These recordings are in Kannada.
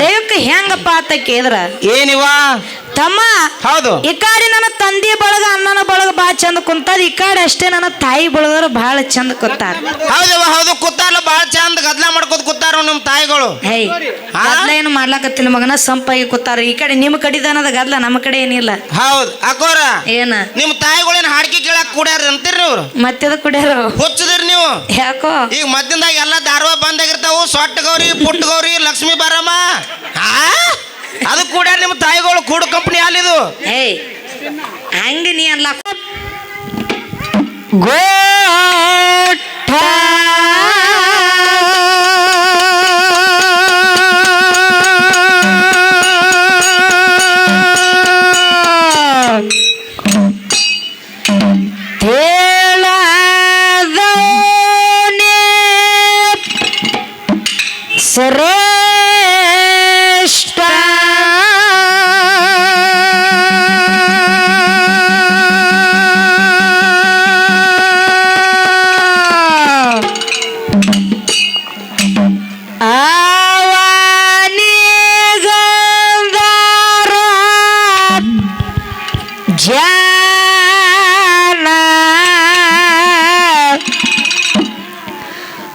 ದೈವಕ್ಕೆ ಹೆಂಗಪ್ಪ ಅಂತ ಕೇಳಿದ್ರ? ಏನಿವ? ತಮ್ಮ ಹೌದು. ಈ ಕಾಡಿ ನನ್ನ ತಂದೆ ಬಳಗ ಅಣ್ಣನ ಬಳಗ ಬಾ ಚಂದ ಕುಂತಾರ ಈ ಕಾಡಿ ಅಷ್ಟೇ ನನ್ನ ತಾಯಿ ಬಳಗರ ಬಹಳ ಚಂದ ಕುತ್ತಾರ ಹೌದವ ಹೌದು ಕೂತಾರಲ್ಲ ಬಹಳ ಚಂದ ಗದ್ಲ ಮಾಡ್ಕೊತ ಕುತ್ತಾರ ನಿಮ್ಮ ತಾಯಿಗಳು. ಹೇ? ಗದ್ಲ ಏನು ಮಾಡ್ಲಾಕತ್ತಿಲ್ಲ ಮಗನ ಸಂಪಾಗಿ ಕುತ್ತಾರ ಈ ಕಡೆ ನಿಮ್ಮ ಕಡಿದನದ ಗದ್ಲ ನಮ್ಮ ಕಡೆ ಏನಿಲ್ಲ. ಹೌದು ಅಕೋರ ಏನ? ನಿಮ್ಮ ತಾಯಿಗಳೇನು ಹಾಡ್ಕಿ ಕೇಳಕ್ ಕುಡ್ಯಾರ ಅಂತೀರಿ ನೀವು? ಮತ್ತೆ ಕುಡಿಯಾರ? ಹುಚ್ಚದಿರಿ ನೀವು. ಯಾಕೋ? ಈಗ ಮದ್ಯದಾಗ ಎಲ್ಲ ದಾರವ ಬಂದಾಗಿರ್ತಾವು ಸೊಟ್ಟ ಗೌರಿ ಪುಟ್ಟ ಗೌರಿ ಲಕ್ಷ್ಮೀ ಬಾರಮ್ಮ? ಅದು ಕೂಡ ನಿಮ್ಮ ತಾಯಿಗಳು ಕೂಡ ಕಂಪನಿ ಅಲ್ಲಿದು. ಏಯ್ ಹಂಗ ನೀ ಅನ್ಲ. ಗೋಠ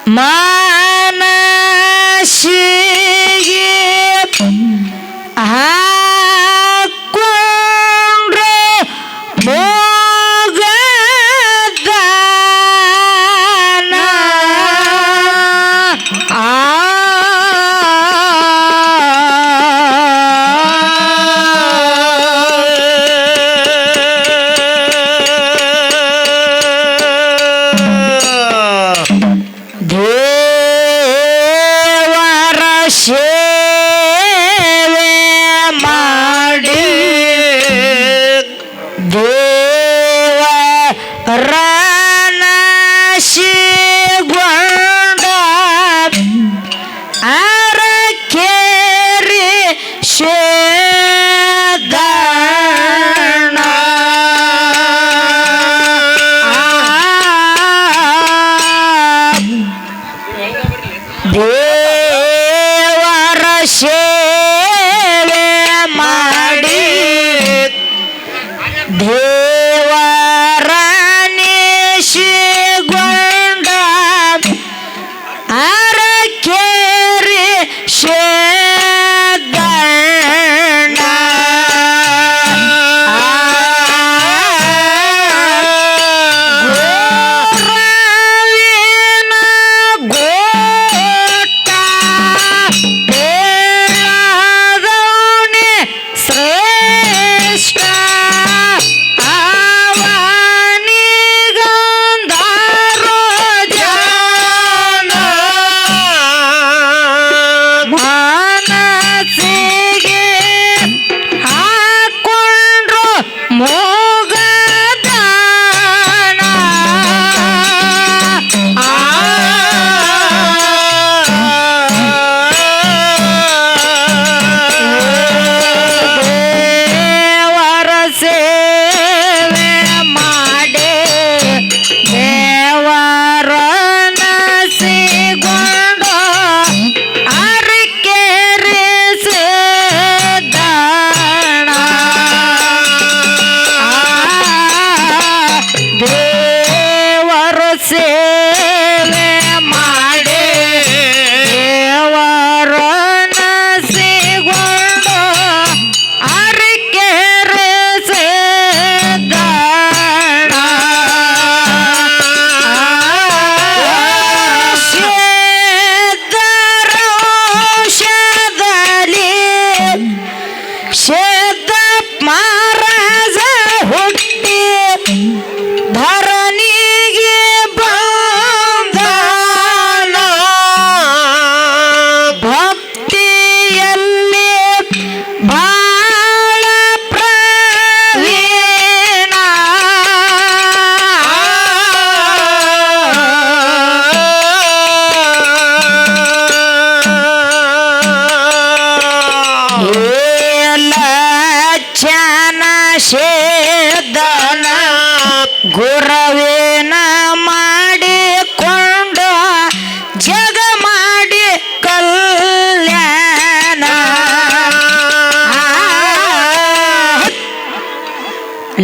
más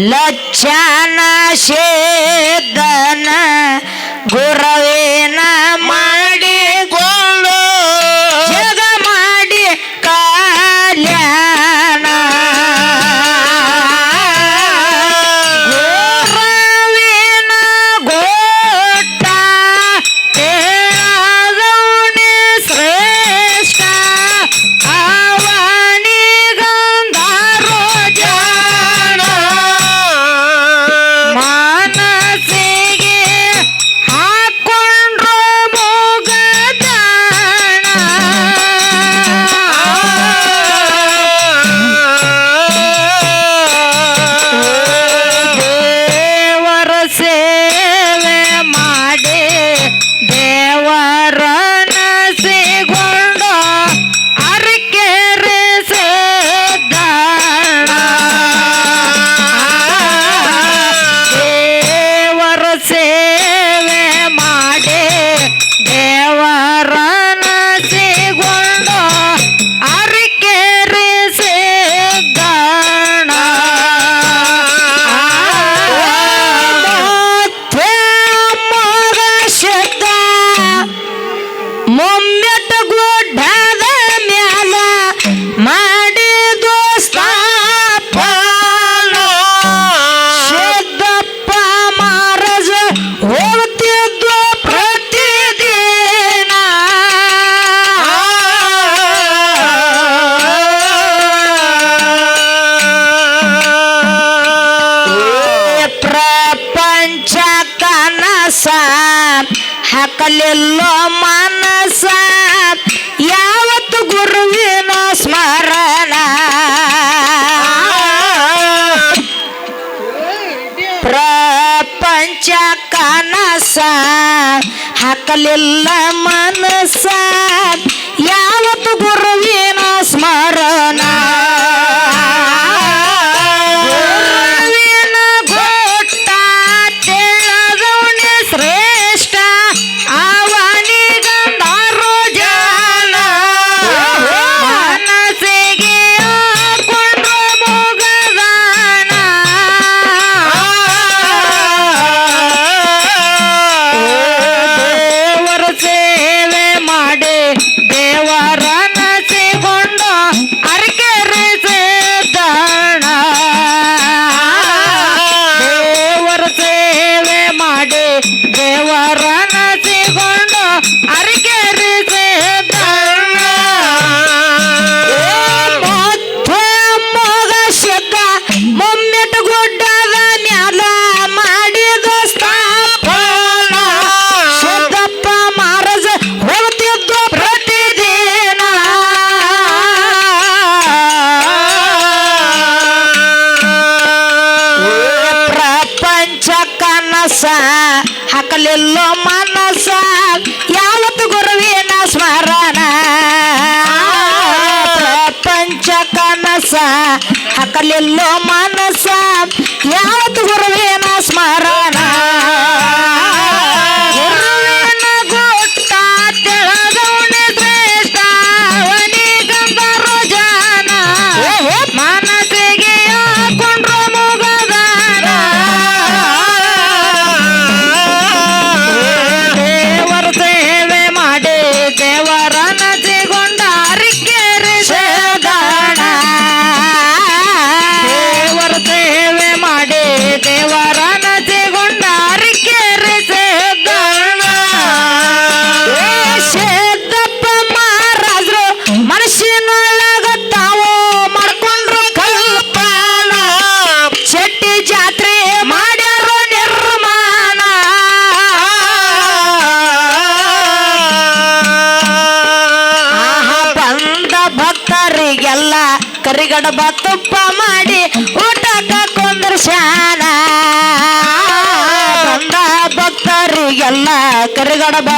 ಲಕ್ಷಣ ಶೇದನ ಗುರವ ಹಾಕಲಿಲ್ಲೋ ಮನಸ. ಯಾವತ್ತು ಗುರುವಿನ ಸ್ಮರಣ? ಪ್ರಪಂಚ ಕನಸ. ಹಾಕಲಿಲ್ಲ ಮನಸ. el ಕರಿಗಡಬ ತುಪ್ಪ ಮಾಡಿ ಊಟ ಕೊಂದ್ರ ಶಾನ. ಬಂದ ಕರಿಗಡ ಕರಿಗಡಬ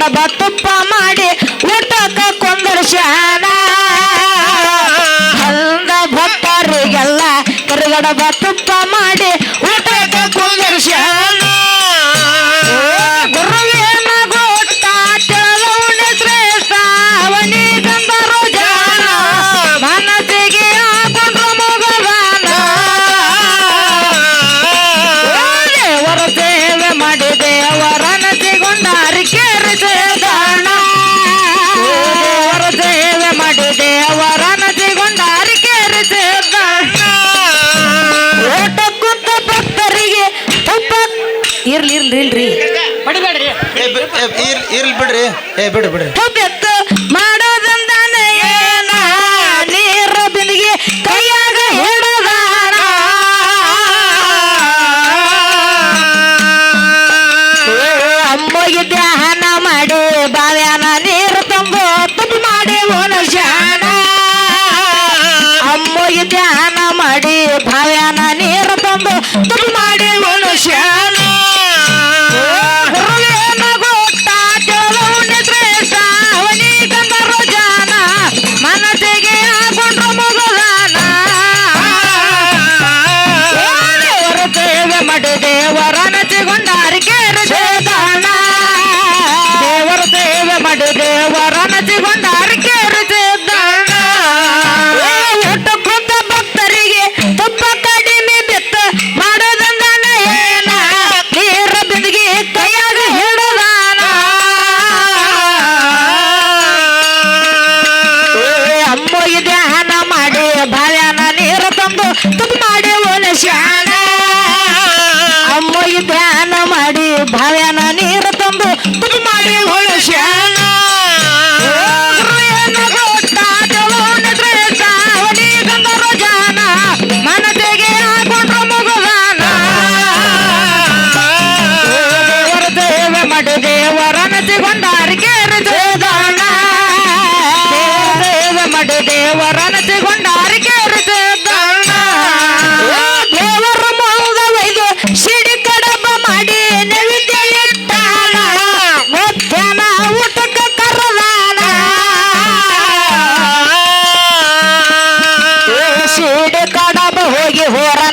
ಕಡಬ ತುಪ್ಪ ಮಾಡಿ ಊಟಕ್ಕ ಕೊಂದರ್ಶನ ಅಂದ ಭಕ್ತರಿಗೆಲ್ಲ ಕರಿಗಡಬ ತುಪ್ಪ ಮಾಡಿ ಊಟಕ್ಕ ಕೊಂದರ್ಶನ ಇರ್ಲಿ ಬಿಡ್ರಿ. ಏ ಬಿಡ್ರಿ. ಬಿಡ್ರಿ ಮಾಡೋದಂದ ನೀರ ಬಿಂದಿಗೆ ಕೈ fuera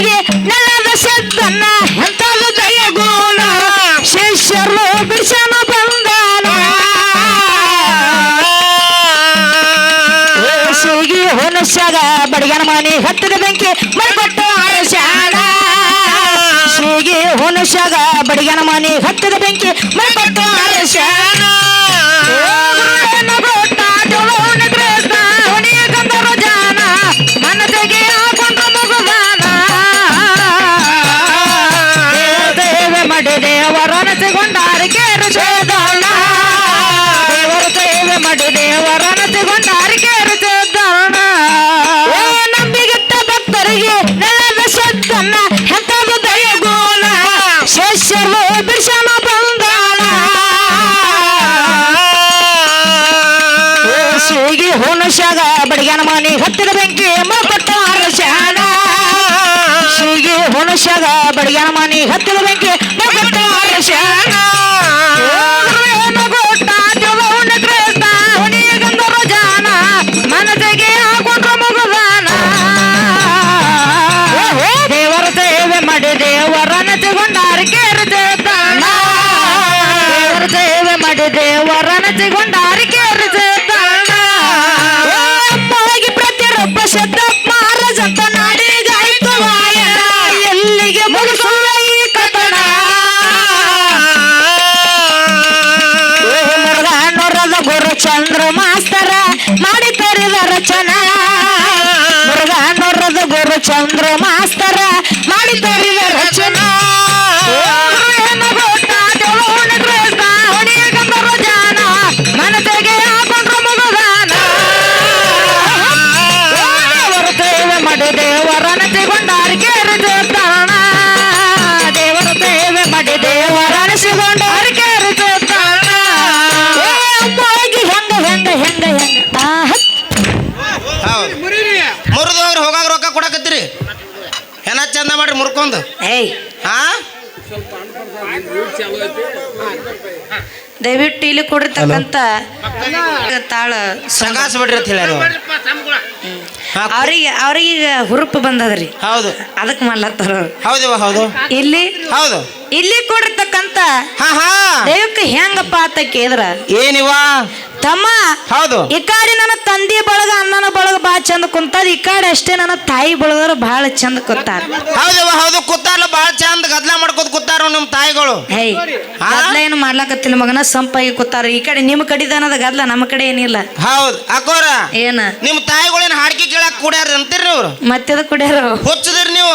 ಕಡೆಗೆ ನೆಲದ ಶಬ್ದನ ಎಂತದು ದಯಗೋಣ ಶಿಷ್ಯರು ಬಿಸನ ಬಂದಾನ? ಸಿಗಿ ಹೊನಸಾಗ ಬಡಿಗನ ಮನೆ ಹತ್ತಿದ ಬೆಂಕಿ ಮೈಕೊಟ್ಟು ಅರಸಾಣ ಸಿಗಿ ಹೊನಸಾಗ ಬಡಿಗನ ಮನೆ ಹತ್ತಿದ ಬೆಂಕಿ ಮೈಕೊಟ್ಟು ಅರಸಾಣ ಮನಿ ಹತ್ತಿದ ಬೆಂಕಿ ಮುರುಘಾನೂರದ ದಯವಿಟ್ಟು ಇಲ್ಲಿ ಕೊಡಿರ್ತಕ್ಕಂತ ತಾಳ ಸಗಾಸ್ ಬಿಡ್ರಿ ಅಂತ ಹೇಳ್ಯಾರ ಅವ್ರು. ಹಾ, ಅವ್ರಿಗೆ ಅವ್ರಿಗೆ ಹುರುಪು ಬಂದದ್ರಿ. ಹೌದು. ಅದಕ್ಕೆ ಮಾಡ್ಲತ್ತಾರ ಅವ್ರು. ಹೌದಿವ ಹೌದು. ಇಲ್ಲಿ ಹೌದು. ಇಲ್ಲಿ ಕೊಡಿರ್ತಕ್ಕಂತ ದೈವಕ್ಕೆ ಹೆಂಗಪ್ಪ ಅಂತ ಕೇಳಿದ್ರ? ಏನಿವ? ತಮ್ಮ ಹೌದು. ಈ ಕಾಡಿ ನನ್ನ ತಂದೆ ಬಳಗ ಅಣ್ಣನ ಬಳಗ ಬಾಳ ಚಂದ ಕುಂತಾರ. ಈ ಕಡೆ ಅಷ್ಟೇ ನನ್ನ ತಾಯಿ ಬಳಗರು ಬಹಳ ಚಂದ ಕುತ್ತಾರ ಹೌದವ್ ಹೌದು. ಕುತ್ತಾರ ಬಹಳ ಚಂದ ಗದ್ಲ ಮಾಡ್ಕೊತ ಕುತ್ತಾರ ನಿಮ್ ತಾಯಿಗಳು. ಹೇ? ಗದ್ಲ ಏನು ಮಾಡ್ಲಾಕತ್ತಿಲ್ಲ ಮಗನ ಸಂಪಾಗಿ ಕುತ್ತಾರ. ಈ ಕಡೆ ನಿಮ್ಮ ಕಡಿದ ಅನ್ನೋದ ಗದ್ಲ ನಮ್ಮ ಕಡೆ ಏನಿಲ್ಲ. ಹೌದು. ಅಕೋರ ಏನ? ನಿಮ್ ತಾಯಿಗಳೇನ್ ಹಾಡ್ಕಿ ಕೇಳಕ್ ಕುಡ್ಯಾರ ಅಂತೀರಿ ನೀವು? ಮತ್ತೆದ ಕುಡಿಯಾರ? ಹುಚ್ಚದಿರಿ ನೀವು?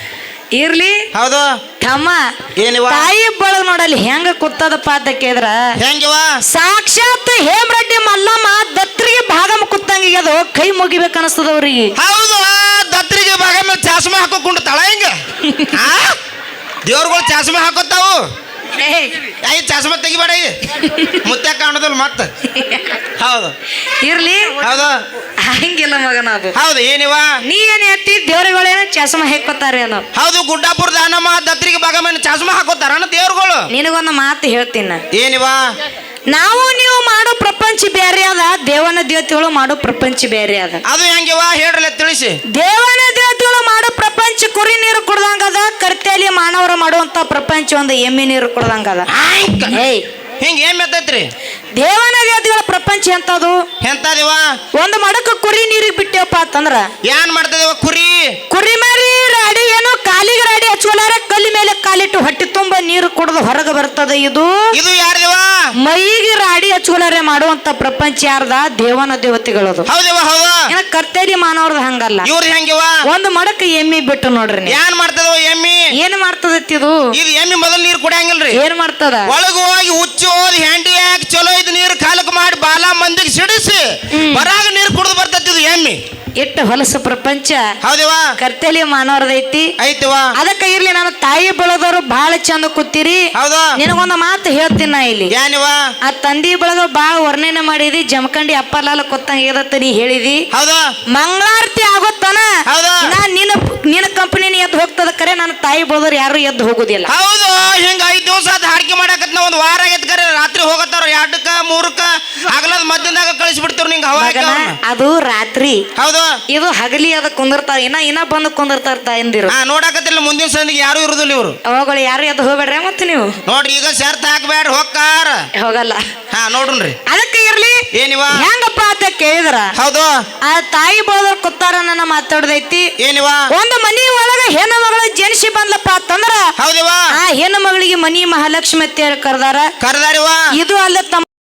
ಇರ್ಲಿ. ಹೌದು. ತಮ್ಮ ಏನಿವ ತಾಯಿ ಬಳಗ ನೋಡಲ್ಲಿ ಹೆಂಗ ಕುತ್ತದ ಅಂತ ಕೇದ್ರ ಹೆಂಗಿವ ಸಾಕ್ಷಾತ್ ಹೇಮರೆಡ್ಡಿ ಮಲ್ಲಮ್ಮ ದತ್ರಿಗೆ ಭಾಗಮ ಕುತ್ತಂಗಿಗೆ ಅದು ಕೈ ಮುಗಿಬೇಕು ಅನಿಸ್ತದ ಅವ್ರಿಗೆ. ಹೌದು ದತ್ತರಿಗೆ ಭಾಗಮ ಚಾಸ್ಮ ಹಾಕೋಕೊಂಡು ತಳ ಹಿಂಗ ದೇವ್ರುಗಳು ಚಾಸ್ಮ ಹಾಕೋತಾವು ಐ ಚಾಸ್ಮ ತೆಗಿಬೇಡ ಮುತ್ತ ಕಾಣೋದಿಲ್ಲ ಮತ್ತ. ಹೌದು. ಇರ್ಲಿ. ಹೌದು. ಹಂಗಿಲ್ಲ ಮಗನ ಅದು. ಹೌದು ಏನಿವ ನೀ ಏನ್ ಹೇಳ್ತಿ ದೇವ್ರಿಗಳೇನ ಚಸ್ಮ ಹಾಕೋತಾರೆ ಅನ್ನೋ. ಹೌದು ಗುಡ್ಡಾಪುರ ದಾನಮ್ಮ ದತ್ತರಿಗೆ ಮೇಲೆ ಚಾಸ್ಮೆ ಹಾಕೋತಾರ ದೇವ್ರುಗಳು. ನಿನಗೊಂದು ಮಾತು ಹೇಳ್ತೀನಿ ಏನಿವಾ? ನಾವು ನೀವು ಮಾಡೋ ಪ್ರಪಂಚ ಬೇರೆ ಅದ ದೇವನ ದೇವತೆಗಳು ಮಾಡೋ ಪ್ರಪಂಚ ಬೇರೆ ಅದ. ಅದು ಹೆಂಗಿವ? ಹೇಳ್ರಲ್ಲ ತಿಳಿಸಿ. ದೇವನ ದೇವತೆಗಳು ಮಾಡೋ ಪ್ರಪಂಚ ಕುರಿ ನೀರು ಕುಡ್ದಂಗದ ಕರ್ತೇಲಿ ಮಾನವರು ಮಾಡುವಂತ ಪ್ರಪಂಚ ಒಂದು ಎಮ್ಮೆ ನೀರು ಕುಡ್ದಂಗದ. ಏಯ್ ಹಿಂಗ ಏನ್ ಮೆತ್ತೈತ್ರಿ? ದೇವನ ದೇವತೆಗಳ ಪ್ರಪಂಚ ಎಂತದು? ಎಂತದಿವ? ಒಂದು ಮಡಕ ಕುರಿ ನೀರಿಗೆ ಬಿಟ್ಟೇವಪ್ಪ ಅಂತಂದ್ರ? ಏನ್ ಮಾಡ್ತದಿವ ಕುರಿ? ಕುರಿ ಮರಿ ರಾಡಿ ಏನು ಕಾಲಿಗೆ ರಾಡಿ ಹಚ್ಕೊಲಾರ ಕಲ್ಲಿ ಮೇಲೆ ಕಾಲಿಟ್ಟು ಹೊಟ್ಟೆ ತುಂಬ ನೀರು ಕುಡಿದು ಹೊರಗೆ ಬರ್ತದೆ ಇದು. ಇದು ಯಾರ್ದಿವ? ಮೈಗೆ ರಾಡಿ ಹಚ್ಕೊಲಾರೆ ಮಾಡುವಂತ ಪ್ರಪಂಚ ಯಾರ್ದ? ದೇವನ ದೇವತೆಗಳದು. ಕರ್ತೇರಿ ಹೌದು. ಏನ ಕರ್ತೇಲಿ ಮಾನವ್ರದ್ದು ಹಂಗಲ್ಲ. ಇವ್ರ ಹೆಂಗಿವ ಒಂದು ಮಡಕ ಎಮ್ಮಿ ಬಿಟ್ಟು ನೋಡ್ರಿ ನೀವು. ಏನ್ ಮಾಡ್ತದವ ಎಮ್ಮಿ? ಏನ್ ಮಾಡ್ತದತ್ತಿ ಇದು? ಇದು ಎಮ್ಮಿ ಮೊದಲು ನೀರ್ ಕುಡಿಯಂಗಿಲ್ರಿ. ಏನ್ ಮಾಡ್ತದ? ಒಳಗ ಹೋಗಿ ಹುಚ್ಚು ಹೋದ್ ಹೆಂಡಿ ಹಾಕಿ ಚಲೋ ಇದು ನೀರು ಕಾಲಕ್ ಮಾಡಿ ಬಾಲ ಮಂದಿಗೆ ಸಿಡಿಸಿ ಬರಾಗ ನೀರು ಕುಡಿದು ಬರ್ತೈತಿ ಇದು ಎಮ್ಮಿ. ಎಟ್ಟ ಹೊಲಸು ಪ್ರಪಂಚ. ಹೌದಿವ ಕರ್ತೇಲಿ ಮಾನವ್ರದೈತಿ ಐತಿವಾ ಅದಕ್ಕ ಇರ್ಲಿ ನಾನು ತಾಯಿ ಬೆಳೆದವರು ಬಹಳ ಚಂದ ಕೂತಿರಿ. ಹೌದು. ನಿನಗೊಂದು ಮಾತು ಹೇಳ್ತೀನಿ ನಾ ಇಲ್ಲಿ. ಏನಿವ ಆ ತಂದಿ ಬಳಗ ಬಾಳ ವರ್ಣನೆ ಮಾಡಿದಿ ಜಮಖಂಡಿ ಅಪ್ಪಲಾಲ ಕೊತ್ತಂಗ ಏದತ್ತ ನೀ ಹೇಳಿದಿ. ಹೌದಾ? ಮಂಗಳಾರತಿ ಆಗುತ್ತಾನ? ಹೌದಾ? ನಾ ನಿನ್ನ ನಿನ್ನ ಕಂಪನಿ ಎದ್ದು ಹೋಗ್ತದ ಕರೆ ನನ್ನ ತಾಯಿ ಬೋದ್ರ ಯಾರು ಎದ್ದು ಹೋಗುದಿಲ್ಲ. ಹೌದು ಹಿಂಗ ಐದ್ ದಿವಸ ಹಾಡಿಕೆ ಹಾಡ್ಕಿ ಮಾಡಕತ್ ಒಂದ್ ವಾರ ಆಗೈತ್ ಕರೆ ರಾತ್ರಿ ಹೋಗತ್ತಾರ ಎರಡಕ್ಕ ಮೂರಕ್ಕ ಹಗಲದ ಮಧ್ಯದಾಗ ಕಳಿಸ್ಬಿಡ್ತಾರ ನಿಂಗ ಮಗನ ಅದು ರಾತ್ರಿ. ಹೌದು. ಇದು ಹಗಲಿ ಅದ ಕುಂದಿರ್ತಾರ ಇನ್ನ ಇನ್ನ ಬಂದು ಕುಂದಿರ್ತಾರ ತಾಯಂದಿರು. ಹಾ ನೋಡಕತ್ತಿಲ್ಲ ಮುಂದಿನ ಸಂದಿಗೆ ಯಾರು ಇರುದಿಲ್ಲ ಇವ್ರು. ಅವುಗಳು ಯಾರು ಅದು ಹೋಗ್ಬೇಡ್ರಿ ಮತ್ತೆ ನೀವು? ನೋಡ್ರಿ ಈಗ ಶರ್ತ್ ಹಾಕ್ಬೇಡ ಹೊಕ್ಕಾರ. ಹೋಗಲ್ಲ. ಹಾ ನೋಡ್ರಿ. ಅದಕ್ಕೆ ಇರ್ಲಿ. ಏನಿವ ಹೆಂಗಪ್ಪ ಅಂತ ಕೇಳಿದ್ರ? ಹೌದು. ಆ ತಾಯಿ ಬೋದ್ರ ಕುತ್ತಾರ ನನ್ನ ಮಾತಾಡದೈತಿ. ಏನಿವ ಒಂದು ಮನಿ ಒಳಗ ಹೆಣ್ಣು ಮಗಳು ಜನಿಸಿ ಬಂದ್ಲಪ್ಪ ಅಂತಂದ್ರ ಹೌದಿವ ಆ ಹೆಣ್ಣು ಮಗಳಿಗೆ ಮನಿ ಮಹಾಲಕ್ಷ್ಮಿ ಅಂತ ಹೇಳಿ ಕರ್ದಾರ. ಕರ್ದಾರಿವ ಇದು ಅಲ್ಲ ತಮ್ಮ